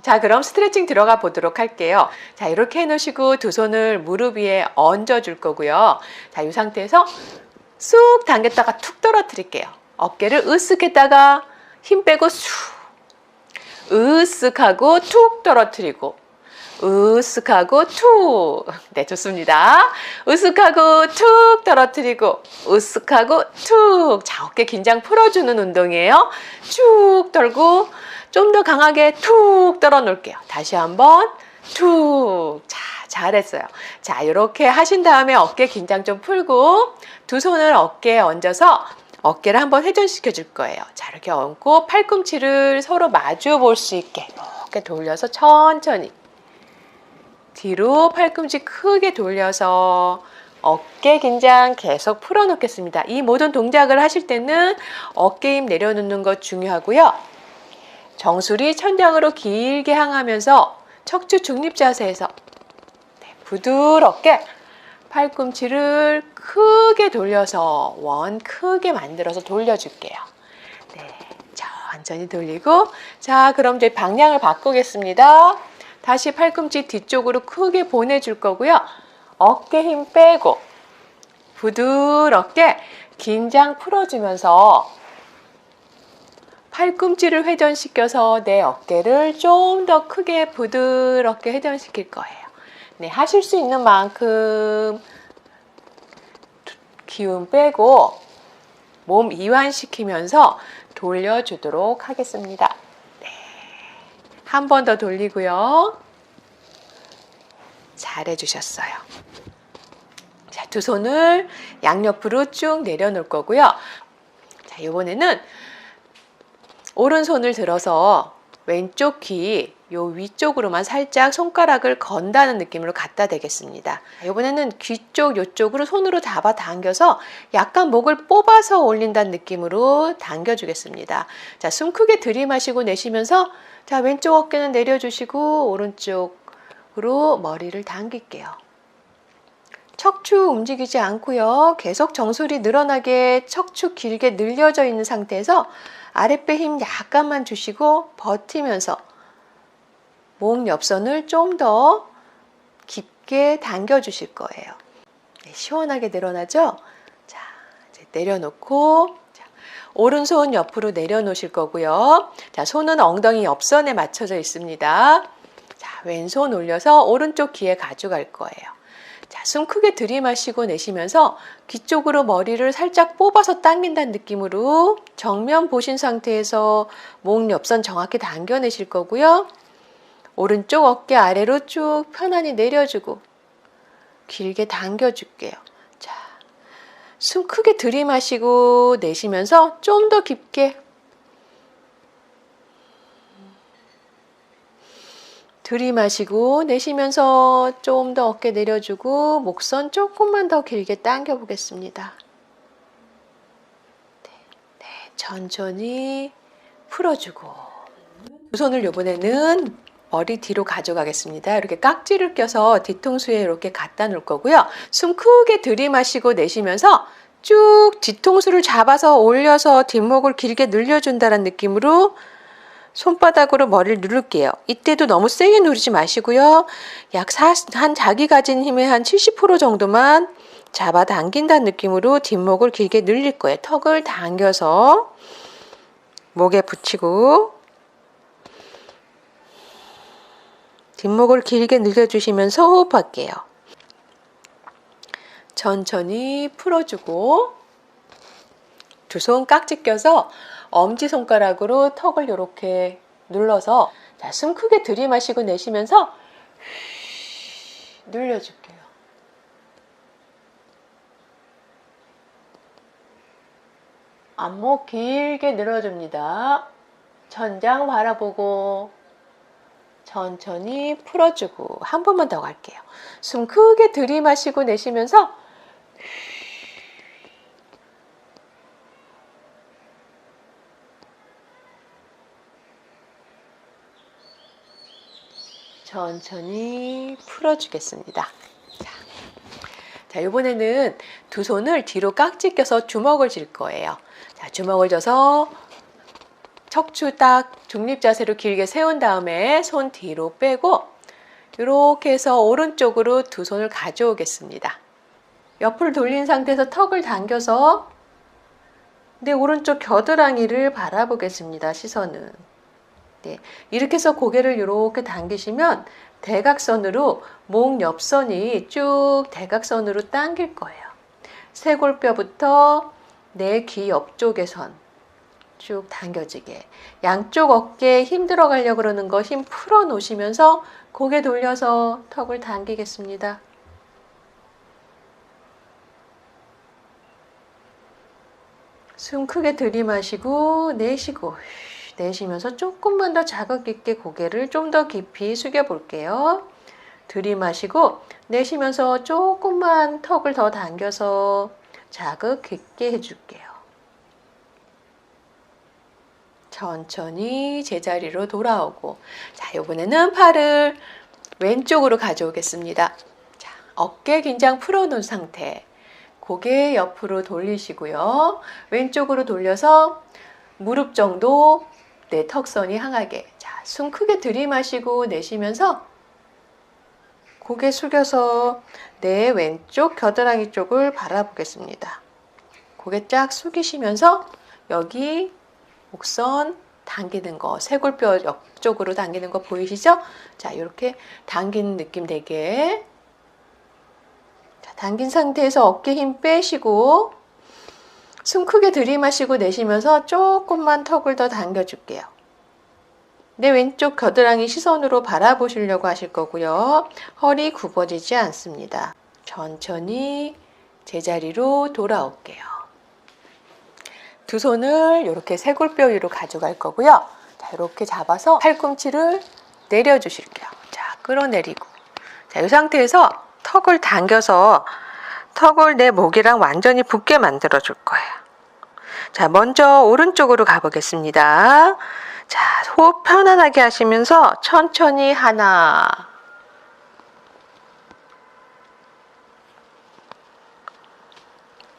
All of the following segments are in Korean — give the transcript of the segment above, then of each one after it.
자, 그럼 스트레칭 들어가 보도록 할게요. 자, 이렇게 해놓으시고 두 손을 무릎 위에 얹어 줄 거고요. 자, 이 상태에서 쑥 당겼다가 툭 떨어뜨릴게요. 어깨를 으쓱 했다가 힘 빼고 쑥. 으쓱 하고 툭 떨어뜨리고. 으쓱 하고 툭. 네, 좋습니다. 으쓱 하고 툭 떨어뜨리고. 으쓱 하고 툭. 자, 어깨 긴장 풀어주는 운동이에요. 쭉 떨고 좀 더 강하게 툭 떨어 놓을게요. 다시 한번 툭. 자, 잘했어요. 자, 이렇게 하신 다음에 어깨 긴장 좀 풀고 두 손을 어깨에 얹어서 어깨를 한번 회전시켜 줄 거예요. 자, 이렇게 얹고 팔꿈치를 서로 마주 볼 수 있게 이렇게 돌려서 천천히 뒤로 팔꿈치 크게 돌려서 어깨 긴장 계속 풀어 놓겠습니다. 이 모든 동작을 하실 때는 어깨 힘 내려놓는 것 중요하고요. 정수리 천장으로 길게 향하면서 척추 중립 자세에서 네, 부드럽게 팔꿈치를 크게 돌려서 원 크게 만들어서 돌려줄게요. 네, 천천히 돌리고 자 그럼 이제 방향을 바꾸겠습니다. 다시 팔꿈치 뒤쪽으로 크게 보내줄 거고요. 어깨 힘 빼고 부드럽게 긴장 풀어주면서 팔꿈치를 회전시켜서 내 어깨를 좀 더 크게 부드럽게 회전시킬 거예요. 네, 하실 수 있는 만큼 기운 빼고 몸 이완시키면서 돌려주도록 하겠습니다. 네. 한 번 더 돌리고요. 잘해주셨어요. 자, 두 손을 양옆으로 쭉 내려놓을 거고요. 자, 이번에는 오른손을 들어서 왼쪽 귀, 요 위쪽으로만 살짝 손가락을 건다는 느낌으로 갖다 대겠습니다. 이번에는 귀 쪽, 요쪽으로 손으로 잡아 당겨서 약간 목을 뽑아서 올린다는 느낌으로 당겨주겠습니다. 자, 숨 크게 들이마시고 내쉬면서 자, 왼쪽 어깨는 내려주시고 오른쪽으로 머리를 당길게요. 척추 움직이지 않고요. 계속 정수리 늘어나게 척추 길게 늘려져 있는 상태에서 아랫배 힘 약간만 주시고 버티면서 목 옆선을 좀 더 깊게 당겨 주실 거예요. 네, 시원하게 늘어나죠? 자, 이제 내려놓고 자, 오른손 옆으로 내려놓으실 거고요. 자, 손은 엉덩이 옆선에 맞춰져 있습니다. 자, 왼손 올려서 오른쪽 귀에 가져갈 거예요. 자, 숨 크게 들이마시고 내쉬면서 귀 쪽으로 머리를 살짝 뽑아서 당긴다는 느낌으로 정면 보신 상태에서 목 옆선 정확히 당겨내실 거고요. 오른쪽 어깨 아래로 쭉 편안히 내려주고 길게 당겨줄게요. 자, 숨 크게 들이마시고 내쉬면서 좀 더 깊게 들이마시고 내쉬면서 좀 더 어깨 내려주고 목선 조금만 더 길게 당겨 보겠습니다. 네, 네, 천천히 풀어주고 두 손을 이번에는 머리 뒤로 가져가겠습니다. 이렇게 깍지를 껴서 뒤통수에 이렇게 갖다 놓을 거고요. 숨 크게 들이마시고 내쉬면서 쭉 뒤통수를 잡아서 올려서 뒷목을 길게 늘려준다는 느낌으로 손바닥으로 머리를 누를게요. 이때도 너무 세게 누르지 마시고요. 약 한 자기 가진 힘의 한 70% 정도만 잡아 당긴다는 느낌으로 뒷목을 길게 늘릴 거예요. 턱을 당겨서 목에 붙이고 뒷목을 길게 늘려주시면서 호흡할게요. 천천히 풀어주고 두 손 깍지 껴서 엄지손가락으로 턱을 이렇게 눌러서 자, 숨 크게 들이마시고 내쉬면서 늘려줄게요. 안목 길게 늘어줍니다. 천장 바라보고 천천히 풀어주고 한 번만 더 갈게요. 숨 크게 들이마시고 내쉬면서 천천히 풀어주겠습니다. 자, 자, 이번에는 두 손을 뒤로 깍지 껴서 주먹을 쥘 거예요. 자, 주먹을 져서 척추 딱 중립 자세로 길게 세운 다음에 손 뒤로 빼고 이렇게 해서 오른쪽으로 두 손을 가져오겠습니다. 옆을 돌린 상태에서 턱을 당겨서 내 오른쪽 겨드랑이를 바라보겠습니다. 시선은. 네, 이렇게 해서 고개를 이렇게 당기시면 대각선으로 목 옆선이 쭉 대각선으로 당길 거예요. 쇄골뼈부터 내 귀 옆쪽의 선 쭉 당겨지게 양쪽 어깨에 힘 들어가려고 그러는 거 힘 풀어 놓으시면서 고개 돌려서 턱을 당기겠습니다. 숨 크게 들이마시고 내쉬고 내쉬면서 조금만 더 자극 있게 고개를 좀 더 깊이 숙여 볼게요. 들이마시고 내쉬면서 조금만 턱을 더 당겨서 자극 깊게 해줄게요. 천천히 제자리로 돌아오고 자 이번에는 팔을 왼쪽으로 가져오겠습니다. 자 어깨 긴장 풀어놓은 상태 고개 옆으로 돌리시고요. 왼쪽으로 돌려서 무릎 정도 내 턱선이 향하게 자, 숨 크게 들이마시고 내쉬면서 고개 숙여서 내 왼쪽 겨드랑이 쪽을 바라보겠습니다. 고개 쫙 숙이시면서 여기 목선 당기는 거, 쇄골뼈 옆쪽으로 당기는 거 보이시죠? 자, 이렇게 당기는 느낌 되게. 자, 당긴 상태에서 어깨 힘 빼시고, 숨 크게 들이마시고 내쉬면서 조금만 턱을 더 당겨줄게요. 내 왼쪽 겨드랑이 시선으로 바라보시려고 하실 거고요. 허리 굽어지지 않습니다. 천천히 제자리로 돌아올게요. 두 손을 이렇게 쇄골뼈 위로 가져갈 거고요. 자, 이렇게 잡아서 팔꿈치를 내려주실게요. 자, 끌어내리고. 자, 이 상태에서 턱을 당겨서 턱을 내 목이랑 완전히 붙게 만들어 줄 거예요. 자, 먼저 오른쪽으로 가보겠습니다. 자, 호흡 편안하게 하시면서 천천히 하나,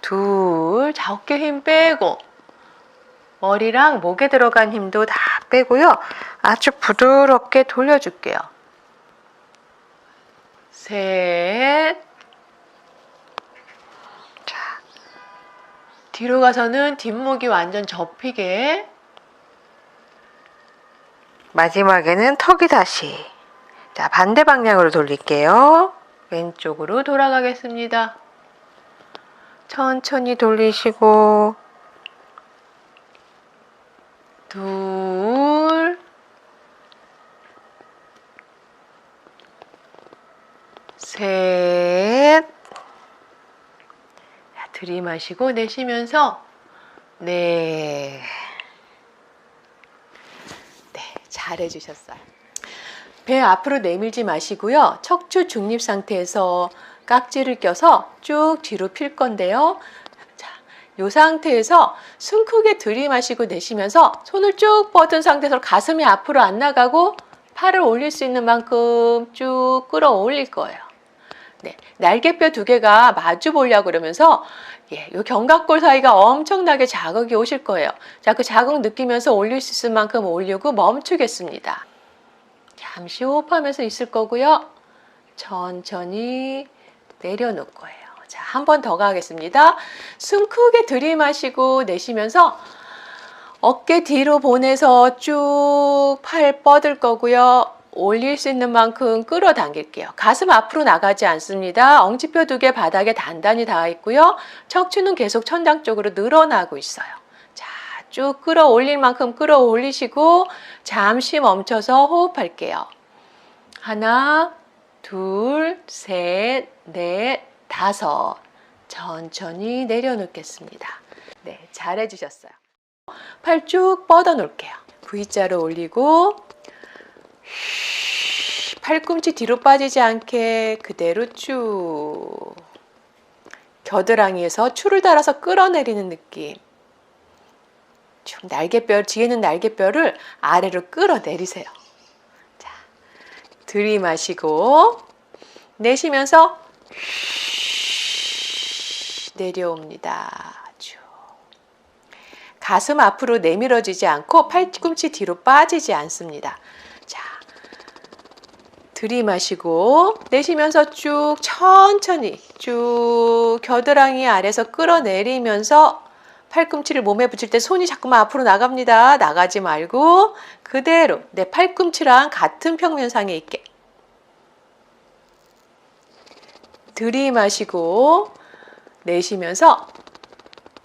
둘, 자, 어깨 힘 빼고, 머리랑 목에 들어간 힘도 다 빼고요. 아주 부드럽게 돌려줄게요. 셋. 뒤로 가서는 뒷목이 완전 접히게. 마지막에는 턱이 다시. 자, 반대 방향으로 돌릴게요. 왼쪽으로 돌아가겠습니다. 천천히 돌리시고, 둘, 셋. 자, 들이마시고 내쉬면서 네. 네, 잘 해 주셨어요. 배 앞으로 내밀지 마시고요. 척추 중립 상태에서 깍지를 껴서 쭉 뒤로 필 건데요. 자, 이 상태에서 숨 크게 들이마시고 내쉬면서 손을 쭉 뻗은 상태에서 가슴이 앞으로 안 나가고 팔을 올릴 수 있는 만큼 쭉 끌어올릴 거예요. 네, 날개뼈 두 개가 마주 보려고 그러면서 예, 요 견갑골 사이가 엄청나게 자극이 오실 거예요. 자, 그 자극 느끼면서 올릴 수 있을 만큼 올리고 멈추겠습니다. 잠시 호흡하면서 있을 거고요. 천천히 내려놓을 거예요. 자, 한 번 더 가겠습니다. 숨 크게 들이마시고 내쉬면서 어깨 뒤로 보내서 쭉 팔 뻗을 거고요. 올릴 수 있는 만큼 끌어당길게요. 가슴 앞으로 나가지 않습니다. 엉치뼈 두 개 바닥에 단단히 닿아 있고요. 척추는 계속 천장 쪽으로 늘어나고 있어요. 자, 쭉 끌어올릴 만큼 끌어올리시고 잠시 멈춰서 호흡할게요. 하나, 둘, 셋, 넷, 다섯. 천천히 내려놓겠습니다. 네, 잘해주셨어요. 팔 쭉 뻗어 놓을게요. V자로 올리고 팔꿈치 뒤로 빠지지 않게 그대로 쭉 겨드랑이에서 추를 달아서 끌어내리는 느낌. 쭉 날개뼈 뒤에 는 날개뼈를 아래로 끌어내리세요. 자, 들이마시고 내쉬면서 내려옵니다. 쭉. 가슴 앞으로 내밀어지지 않고 팔꿈치 뒤로 빠지지 않습니다. 자, 들이마시고 내쉬면서 쭉 천천히 쭉 겨드랑이 아래서 끌어내리면서 팔꿈치를 몸에 붙일 때 손이 자꾸만 앞으로 나갑니다. 나가지 말고 그대로 내 팔꿈치랑 같은 평면상에 있게 들이마시고 내쉬면서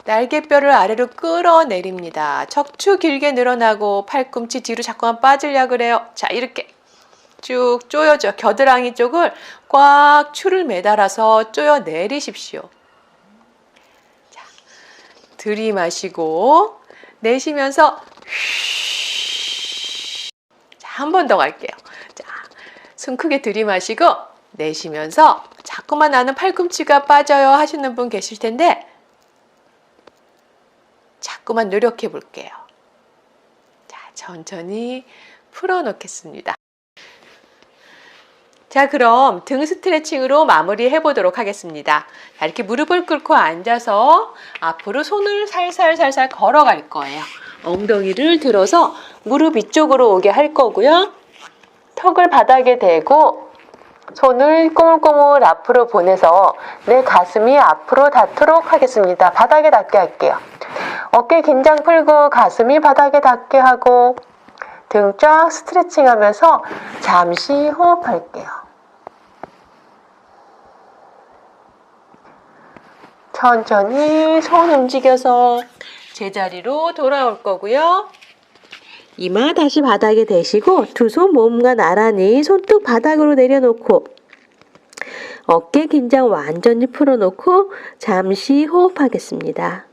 날개뼈를 아래로 끌어내립니다. 척추 길게 늘어나고 팔꿈치 뒤로 자꾸만 빠지려 그래요. 자, 이렇게 쭉 조여줘. 겨드랑이 쪽을 꽉 추를 매달아서 조여 내리십시오. 자, 들이마시고 내쉬면서 자, 한 번 더 갈게요. 자, 숨 크게 들이마시고 내쉬면서 자꾸만 나는 팔꿈치가 빠져요 하시는 분 계실 텐데 자꾸만 노력해 볼게요. 자, 천천히 풀어 놓겠습니다. 자, 그럼 등 스트레칭으로 마무리 해 보도록 하겠습니다. 자, 이렇게 무릎을 꿇고 앉아서 앞으로 손을 살살살살 걸어갈 거예요. 엉덩이를 들어서 무릎 위쪽으로 오게 할 거고요. 턱을 바닥에 대고 손을 꼬물꼬물 앞으로 보내서 내 가슴이 앞으로 닿도록 하겠습니다. 바닥에 닿게 할게요. 어깨 긴장 풀고 가슴이 바닥에 닿게 하고 등 쫙 스트레칭 하면서 잠시 호흡할게요. 천천히 손 움직여서 제자리로 돌아올 거고요. 이마 다시 바닥에 대시고 두 손 몸과 나란히 손등 바닥으로 내려놓고 어깨 긴장 완전히 풀어놓고 잠시 호흡하겠습니다.